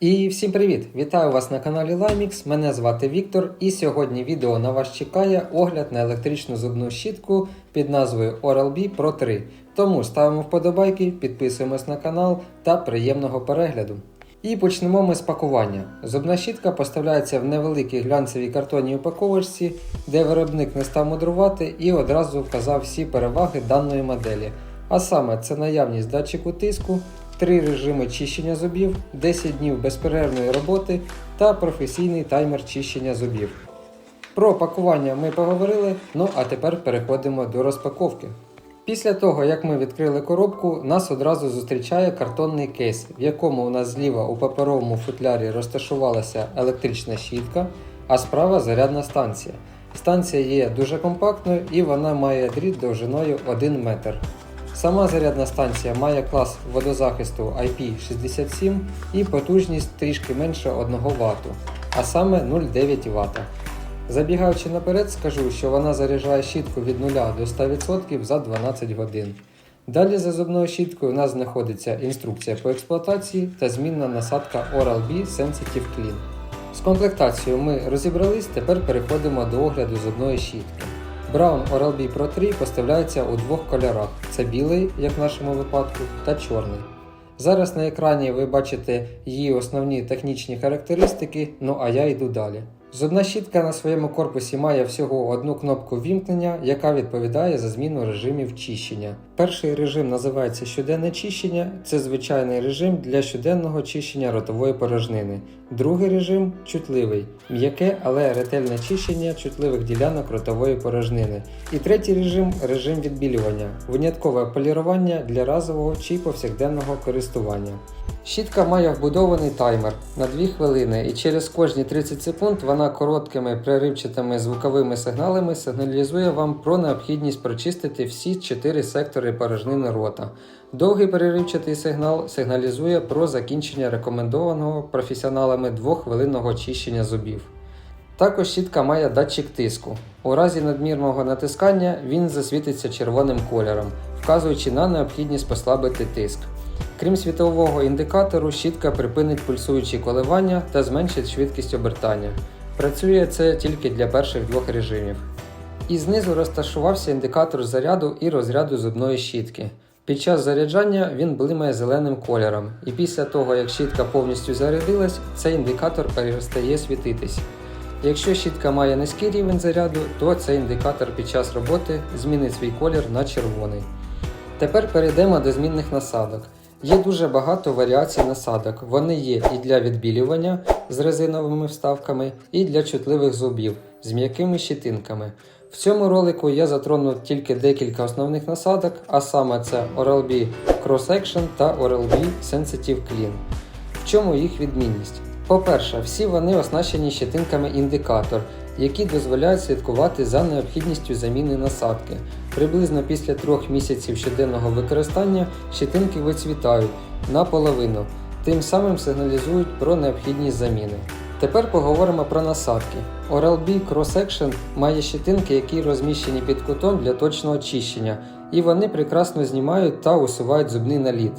І всім привіт! Вітаю вас на каналі Limix. Мене звати Віктор, і сьогодні відео на вас чекає огляд на електричну зубну щітку під назвою Oral-B Pro 3. Тому ставимо вподобайки, підписуємось на канал та приємного перегляду. І почнемо ми з пакування. Зубна щітка поставляється в невеликій глянцевій картонній упаковочці, де виробник не став мудрувати і одразу вказав всі переваги даної моделі. А саме це наявність датчику тиску, три режими чищення зубів, 10 днів безперервної роботи та професійний таймер чищення зубів. Про пакування ми поговорили, ну а тепер переходимо до розпаковки. Після того, як ми відкрили коробку, нас одразу зустрічає картонний кейс, в якому у нас зліва у паперовому футлярі розташувалася електрична щітка, а справа зарядна станція. Станція є дуже компактною і вона має дріт довжиною 1 метр. Сама зарядна станція має клас водозахисту IP67 і потужність трішки менше 1 Вт, а саме 0,9 Вт. Забігаючи наперед, скажу, що вона заряджає щітку від 0 до 100% за 12 годин. Далі за зубною щіткою у нас знаходиться інструкція по експлуатації та змінна насадка Oral-B Sensitive Clean. З комплектацією ми розібрались, тепер переходимо до огляду зубної щітки. Brown Oral-B Pro 3 поставляється у двох кольорах: це білий, як в нашому випадку, та чорний. Зараз на екрані ви бачите її основні технічні характеристики, ну а я йду далі. Зубна щітка на своєму корпусі має всього одну кнопку вімкнення, яка відповідає за зміну режимів чищення. Перший режим називається щоденне чищення, це звичайний режим для щоденного чищення ротової порожнини. Другий режим чутливий, м'яке, але ретельне чищення чутливих ділянок ротової порожнини. І третій режим режим відбілювання, виняткове полірування для разового чи повсякденного користування. Щітка має вбудований таймер на 2 хвилини, і через кожні 30 секунд вона короткими преривчатими звуковими сигналами сигналізує вам про необхідність прочистити всі 4 сектори порожнини рота. Довгий переривчатий сигнал сигналізує про закінчення рекомендованого професіоналами 2-хвилинного чищення зубів. Також щітка має датчик тиску. У разі надмірного натискання він засвітиться червоним кольором, вказуючи на необхідність послабити тиск. Крім світового індикатору, щітка припинить пульсуючі коливання та зменшить швидкість обертання. Працює це тільки для перших двох режимів. І знизу розташувався індикатор заряду і розряду зубної щітки. Під час заряджання він блимає зеленим кольором, і після того, як щітка повністю зарядилась, цей індикатор перестає світитись. Якщо щітка має низький рівень заряду, то цей індикатор під час роботи змінить свій колір на червоний. Тепер перейдемо до змінних насадок. Є дуже багато варіацій насадок. Вони є і для відбілювання з резиновими вставками, і для чутливих зубів з м'якими щитинками. В цьому ролику я затрону тільки декілька основних насадок, а саме це Oral-B Cross Action та Oral-B Sensitive Clean. В чому їх відмінність? По-перше, всі вони оснащені щитинками індикатор, які дозволяють слідкувати за необхідністю заміни насадки. Приблизно після трьох місяців щоденного використання щитинки вицвітають наполовину, тим самим сигналізують про необхідність заміни. Тепер поговоримо про насадки. Oral-B Cross Action має щитинки, які розміщені під кутом для точного очищення, і вони прекрасно знімають та усувають зубний наліт.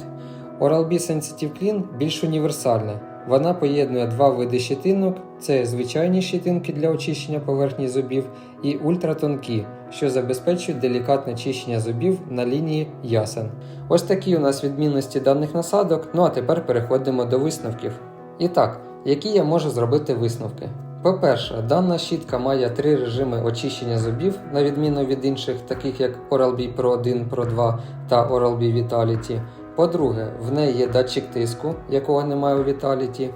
Oral-B Sensitive Clean більш універсальна. Вона поєднує два види щитинок: це звичайні щитинки для очищення поверхні зубів і ультратонкі, що забезпечують делікатне чищення зубів на лінії ясен. Ось такі у нас відмінності даних насадок. Ну а тепер переходимо до висновків. І так, які я можу зробити висновки? По-перше, дана щітка має три режими очищення зубів, на відміну від інших, таких як Oral-B Pro 1, Pro 2 та Oral-B Vitality. По-друге, в неї є датчик тиску, якого немає у Vitality.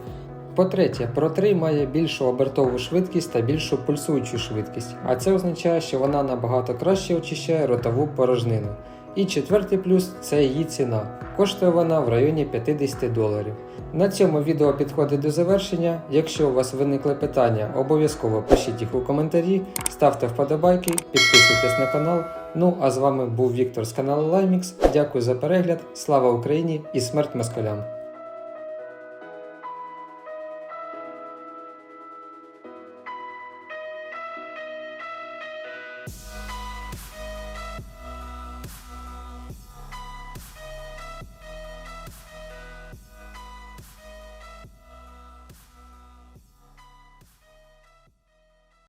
По-третє, Pro 3 має більшу обертову швидкість та більшу пульсуючу швидкість, а це означає, що вона набагато краще очищає ротову порожнину. І четвертий плюс це її ціна. Коштує вона в районі 50 доларів. На цьому відео підходить до завершення. Якщо у вас виникли питання, обов'язково пишіть їх у коментарі, ставте вподобайки, підписуйтесь на канал. Ну а з вами був Віктор з каналу Limix. Дякую за перегляд, слава Україні і смерть москалям!